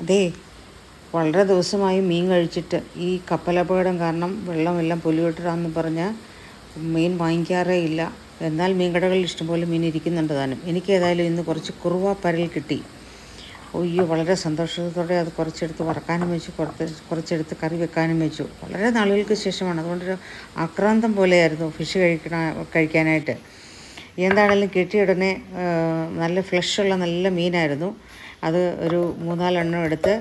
അതെ വളരെ ദിവസമായി മീൻ കഴിച്ചിട്ട് ഈ കപ്പലപകടം കാരണം വെള്ളമെല്ലാം പൊലിവിട്ടിടാന്ന് പറഞ്ഞ് മീൻ വാങ്ങിക്കാറേ ഇല്ല. എന്നാൽ മീൻകടകളിൽ ഇഷ്ടംപോലെ മീൻ ഇരിക്കുന്നുണ്ട് താനും. എനിക്ക് ഏതായാലും ഇന്ന് കുറച്ച് കുറുവ പരൽ കിട്ടി. ഒയ്യോ വളരെ സന്തോഷത്തോടെ അത് കുറച്ചെടുത്ത് വറക്കാനും വെച്ചു കുറച്ച് കുറച്ചെടുത്ത് കറി വെക്കാനും വെച്ചു. വളരെ നാളുകൾക്ക് ശേഷമാണ്. അതുകൊണ്ടൊരു ആക്രാന്തം പോലെയായിരുന്നു ഫിഷ് കഴിക്കണ കഴിക്കാനായിട്ട്. എന്താണെങ്കിലും കിട്ടിയ ഉടനെ നല്ല ഫ്ലഷുള്ള നല്ല മീനായിരുന്നു. അത് ഒരു മൂന്നാലെണ്ണം എടുത്ത്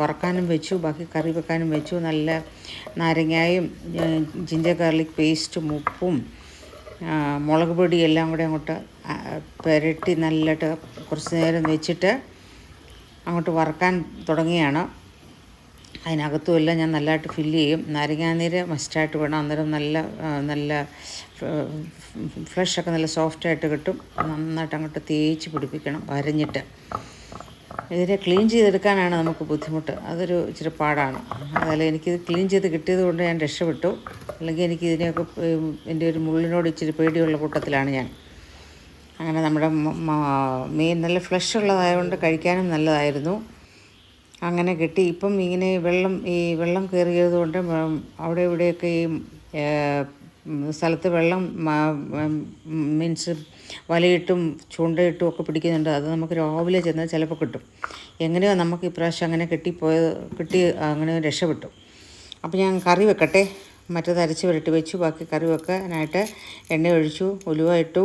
വറക്കാനും വെച്ചു ബാക്കി കറി വെക്കാനും വെച്ചു. നല്ല നാരങ്ങായും ജിഞ്ചർ ഗാർലിക് പേസ്റ്റും ഉപ്പും മുളക് പൊടി എല്ലാം കൂടെ അങ്ങോട്ട് പുരട്ടി നല്ലതായിട്ട് കുറച്ച് നേരം വെച്ചിട്ട് അങ്ങോട്ട് വറക്കാൻ തുടങ്ങിയാണ്. അതിനകത്തും എല്ലാം ഞാൻ നല്ലതായിട്ട് ഫില്ല് ചെയ്യും. നാരങ്ങാനീര് മസ്റ്റായിട്ട് വേണം. അന്നേരം നല്ല നല്ല ഫ്ലഷൊക്കെ നല്ല സോഫ്റ്റായിട്ട് കിട്ടും. നന്നായിട്ട് അങ്ങോട്ട് തേച്ച് പിടിപ്പിക്കണം വരഞ്ഞിട്ട്. ഇതിനെ ക്ലീൻ ചെയ്തെടുക്കാനാണ് നമുക്ക് ബുദ്ധിമുട്ട്. അതൊരു ഇച്ചിരി പാടാണ്. അതായത് എനിക്കിത് ക്ലീൻ ചെയ്ത് കിട്ടിയത് കൊണ്ട് ഞാൻ രക്ഷപ്പെട്ടു. അല്ലെങ്കിൽ എനിക്ക് ഇതിനെയൊക്കെ എന്റെ ഒരു മുള്ളിനോട് ഇച്ചിരി പേടിയുള്ള കൂട്ടത്തിലാണ് ഞാൻ. അങ്ങനെ നമ്മുടെ മീൻ നല്ല ഫ്ലഷ് ഉള്ളതായതുകൊണ്ട് കഴിക്കാനും നല്ലതായിരുന്നു. അങ്ങനെ കിട്ടി. ഇപ്പം ഇങ്ങനെ വെള്ളം ഈ വെള്ളം കയറിയത് കൊണ്ട് അവിടെ ഇവിടെയൊക്കെ ഈ സ്ഥലത്ത് വെള്ളം മീൻസ് വലയിട്ടും ചൂണ്ടയിട്ടും ഒക്കെ പിടിക്കുന്നുണ്ട്. അത് നമുക്ക് രാവിലെ ചെന്നാൽ ചിലപ്പോൾ കിട്ടും. എങ്ങനെയോ നമുക്ക് ഇപ്രാവശ്യം അങ്ങനെ കിട്ടിപ്പോയത് കിട്ടി അങ്ങനെ രക്ഷപ്പെട്ടു. അപ്പോൾ ഞാൻ കറി വെക്കട്ടെ. മറ്റേത് അരച്ച് പുരട്ടി വെച്ചു. ബാക്കി കറി വെക്കാനായിട്ട് എണ്ണ ഒഴിച്ചു ഉലുവ ഇട്ടു.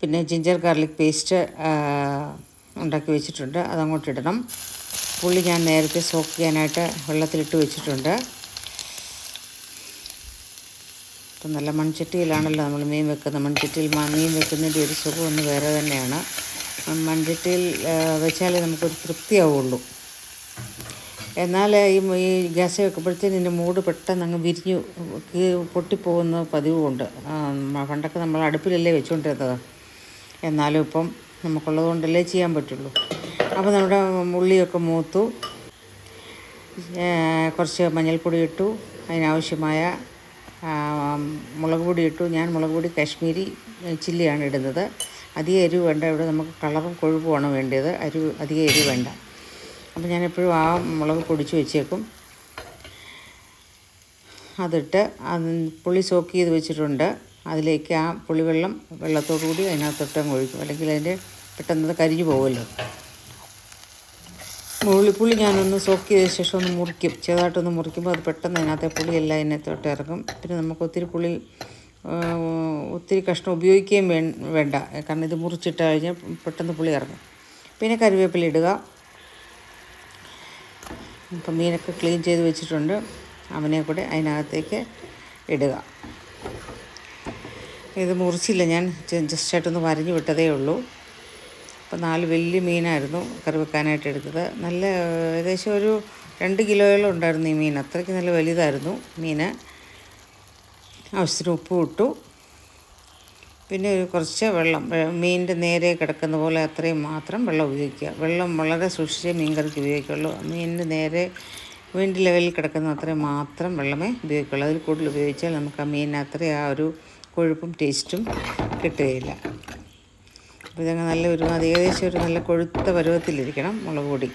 പിന്നെ ജിഞ്ചർ ഗാർലിക് പേസ്റ്റ് ഉണ്ടാക്കി വെച്ചിട്ടുണ്ട്. അതങ്ങോട്ട് ഇടണം. പുള്ളി ഞാൻ നേരത്തെ സോക്ക് ചെയ്യാനായിട്ട് വെള്ളത്തിലിട്ട് വെച്ചിട്ടുണ്ട്. ഇപ്പം നല്ല മൺചട്ടിയിലാണല്ലോ നമ്മൾ മീൻ വെക്കുന്നത്. മൺചട്ടിയിൽ മീൻ വെക്കുന്നതിന്റെ ഒരു സുഖം ഒന്ന് വേറെ തന്നെയാണ്. മൺചട്ടിയിൽ വെച്ചാലേ നമുക്കൊരു തൃപ്തിയാവുള്ളൂ. എന്നാൽ ഈ ഗ്യാസ് വെക്കുമ്പോഴത്തേന് ഇതിന്റെ മൂട് പെട്ടെന്ന് അങ്ങ് വിരിഞ്ഞു പൊട്ടിപ്പോകുന്ന പതിവുമുണ്ട് പണ്ടൊക്കെ നമ്മൾ അടുപ്പിലല്ലേ വെച്ചുകൊണ്ടിരുന്നത്. എന്നാലും ഇപ്പം നമുക്കുള്ളത് കൊണ്ടല്ലേ ചെയ്യാൻ പറ്റുള്ളൂ. അപ്പോൾ നമ്മുടെ ഉള്ളിയൊക്കെ മൂത്തു. കുറച്ച് മഞ്ഞൾപ്പൊടി ഇട്ടു. അതിനാവശ്യമായ മുളക് പൊടി ഇട്ടു. ഞാൻ മുളക് പൊടി കാശ്മീരി ചില്ലിയാണ് ഇടുന്നത്. അധികം എരിവ് വേണ്ട. ഇവിടെ നമുക്ക് കളറും കൊഴുപ്പുമാണ് വേണ്ടത്. അരി അധികം എരിവ് വേണ്ട. അപ്പോൾ ഞാൻ എപ്പോഴും ആ മുളക് പൊടിച്ച് വെച്ചേക്കും. അതിട്ട് അത് പുളി സോക്ക് ചെയ്ത് വെച്ചിട്ടുണ്ട്. അതിലേക്ക് ആ പുളിവെള്ളം വെള്ളത്തോടു കൂടി അതിനകത്തോട്ട് അങ്ങ് ഒഴിക്കും. അല്ലെങ്കിൽ അതിന്റെ പെട്ടെന്ന് കരിഞ്ഞു പോകുമല്ലോ. പുളിപ്പുളി ഞാനൊന്ന് സോക്ക് ചെയ്ത ശേഷം ഒന്ന് മുറിക്കും. ചെറുതായിട്ടൊന്ന് മുറിക്കുമ്പോൾ അത് പെട്ടെന്ന് അതിനകത്തെ പുളിയെല്ലാം അതിനകത്തോട്ട് ഇറങ്ങും. പിന്നെ നമുക്ക് ഒത്തിരി പുളി ഒത്തിരി കഷ്ണം ഉപയോഗിക്കുകയും വേണ്ട. കാരണം ഇത് മുറിച്ചിട്ട് കഴിഞ്ഞാൽ പെട്ടെന്ന് പുളി ഇറങ്ങും. പിന്നെ കരിവേപ്പില ഇടുക. ഇപ്പം മീനൊക്കെ ക്ലീൻ ചെയ്ത് വെച്ചിട്ടുണ്ട്. അവനെ കൂടെ അതിനകത്തേക്ക് ഇടുക. ഇത് മുറിച്ചില്ല ഞാൻ. ജസ്റ്റായിട്ടൊന്ന് വരഞ്ഞു വിട്ടതേ ഉള്ളൂ. അപ്പോൾ നാല് വലിയ മീനായിരുന്നു കറി വെക്കാനായിട്ട് എടുത്തത്. നല്ല ഏകദേശം ഒരു രണ്ട് കിലോയോളം ഉണ്ടായിരുന്നു ഈ മീൻ. അത്രയ്ക്ക് നല്ല വലുതായിരുന്നു മീൻ ആവശ്യത്തിന് ഉപ്പ് ഇട്ടു. പിന്നെ ഒരു കുറച്ച് വെള്ളം മീനിന്റെ നേരെ കിടക്കുന്ന പോലെ അത്രയും മാത്രം വെള്ളം ഉപയോഗിക്കുക. വെള്ളം വളരെ സൂക്ഷിച്ചേ മീൻ കറിക്ക് ഉപയോഗിക്കുള്ളൂ. മീനിന്റെ നേരെ മീനിന്റെ ലെവലിൽ കിടക്കുന്ന അത്രയും മാത്രം വെള്ളമേ ഉപയോഗിക്കുള്ളൂ. അതിൽ കൂടുതൽ ഉപയോഗിച്ചാൽ നമുക്ക് ആ മീനിന് അത്രയും ആ ഒരു കൊഴുപ്പും ടേസ്റ്റും കിട്ടുകയില്ല. അപ്പോൾ ഇതങ്ങ് നല്ല ഒരു അത് ഏകദേശം ഒരു നല്ല കൊഴുത്ത പരുവത്തിലിരിക്കണം മുളക് പൊടി.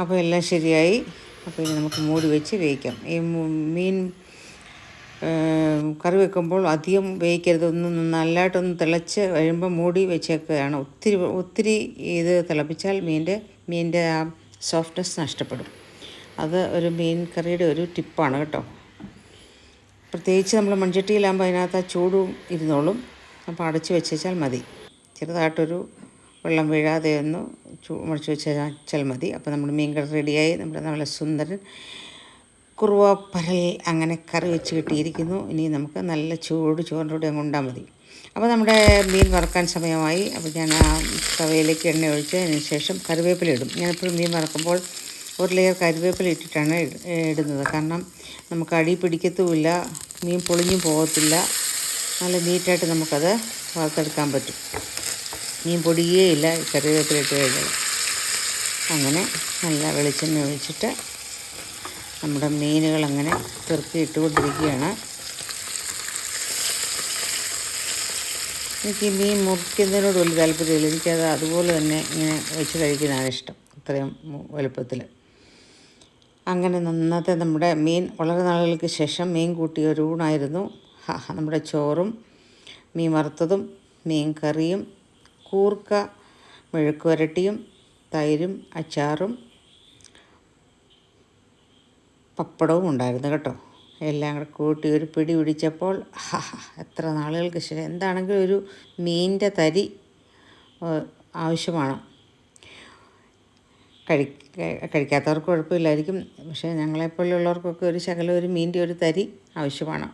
അപ്പോൾ എല്ലാം ശരിയായി. അപ്പോൾ ഇനി നമുക്ക് മൂടി വെച്ച് വേവിക്കാം. ഈ മീൻ കറി വെക്കുമ്പോൾ അധികം വേവിക്കരുത്. ഒന്ന് നല്ലതായിട്ടൊന്ന് തിളച്ച് കഴിയുമ്പോൾ മൂടി വെച്ചേക്കുകയാണ്. ഒത്തിരി ഒത്തിരി ഇത് തിളപ്പിച്ചാൽ മീന്റെ മീന്റെ ആ സോഫ്റ്റ്നെസ് നഷ്ടപ്പെടും. അത് ഒരു മീൻ കറിയുടെ ഒരു ടിപ്പാണ് കേട്ടോ. പ്രത്യേകിച്ച് നമ്മൾ മൺചട്ടിയിലാകുമ്പോൾ അതിനകത്ത് ആ ചൂടും ഇരുന്നോളും. അപ്പോൾ അടച്ച് വെച്ചാൽ മതി. ചെറുതായിട്ടൊരു വെള്ളം വീഴാതെ ഒന്ന് ചൂ മുടച്ച് വെച്ചാൽ മതി. അപ്പോൾ നമ്മുടെ മീൻ കറി റെഡിയായി. നമ്മുടെ നല്ല സുന്ദരൻ കുറുവ പരൽ അങ്ങനെ കറി വെച്ച് കിട്ടിയിരിക്കുന്നു. ഇനി നമുക്ക് നല്ല ചൂട് ചോറിന്റെ കൂടെ അങ്ങ് ഉണ്ടാൽ മതി. അപ്പോൾ നമ്മുടെ മീൻ വറുക്കാൻ സമയമായി. അപ്പോൾ ഞാൻ ആ തവയിലേക്ക് എണ്ണ ഒഴിച്ച് അതിന് ശേഷം കറിവേപ്പില ഇടും. ഞാനെപ്പോഴും മീൻ വറക്കുമ്പോൾ ഒരു ലെയർ കറിവേപ്പില ഇട്ടിട്ടാണ് ഇട- ഇടുന്നത്. കാരണം നമുക്ക് അടി പിടിക്കത്തുമില്ല മീൻ പൊളിഞ്ഞും പോകത്തില്ല. നല്ല നീറ്റായിട്ട് നമുക്കത് വറുത്തെടുക്കാൻ പറ്റും. മീൻ പൊടിയേയില്ല ഈ കറിവേപ്പില ഇട്ട് കഴിഞ്ഞാൽ. അങ്ങനെ നല്ല വെളിച്ചെണ്ണ ഒഴിച്ചിട്ട് നമ്മുടെ മീനുകൾ അങ്ങനെ പെറുക്കി ഇട്ടുകൊണ്ടിരിക്കുകയാണ്. എനിക്ക് മീൻ മുറിക്കുന്നതിനോട് വലിയ താല്പര്യമില്ല. എനിക്കത് അതുപോലെ തന്നെ ഇങ്ങനെ വെച്ച് കഴിക്കുന്നതാണ് ഇഷ്ടം. അത്രയും വലുപ്പത്തിൽ അങ്ങനെ നന്നത്തെ നമ്മുടെ മീൻ വളരെ നാളുകൾക്ക് ശേഷം മീൻ കൂട്ടിയ ഒരു ഊണായിരുന്നു. നമ്മുടെ ചോറും മീൻ വറുത്തതും മീൻ കറിയും കൂർക്ക മെഴുക്ക് വരട്ടിയും തൈരും അച്ചാറും പപ്പടവും ഉണ്ടായിരുന്നു കേട്ടോ. എല്ലാം കൂടെ കൂട്ടി ഒരു പിടി പിടിച്ചപ്പോൾ എത്ര നാളുകൾക്ക് ശേഷം എന്താണെങ്കിലും ഒരു മീനിന്റെ തരി ആവശ്യമാണ്. കഴി കഴിക്കാത്തവർക്ക് കുഴപ്പമില്ലായിരിക്കും. പക്ഷേ ഞങ്ങളെപ്പോലുള്ളവർക്കൊക്കെ ഒരു ശകലം ഒരു മീന്റെ ഒരു തരി ആവശ്യമാണ്.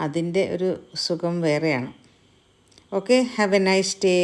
അതിന്റെ ഒരു സുഖം വേറെയാണ്. Okay have a nice day.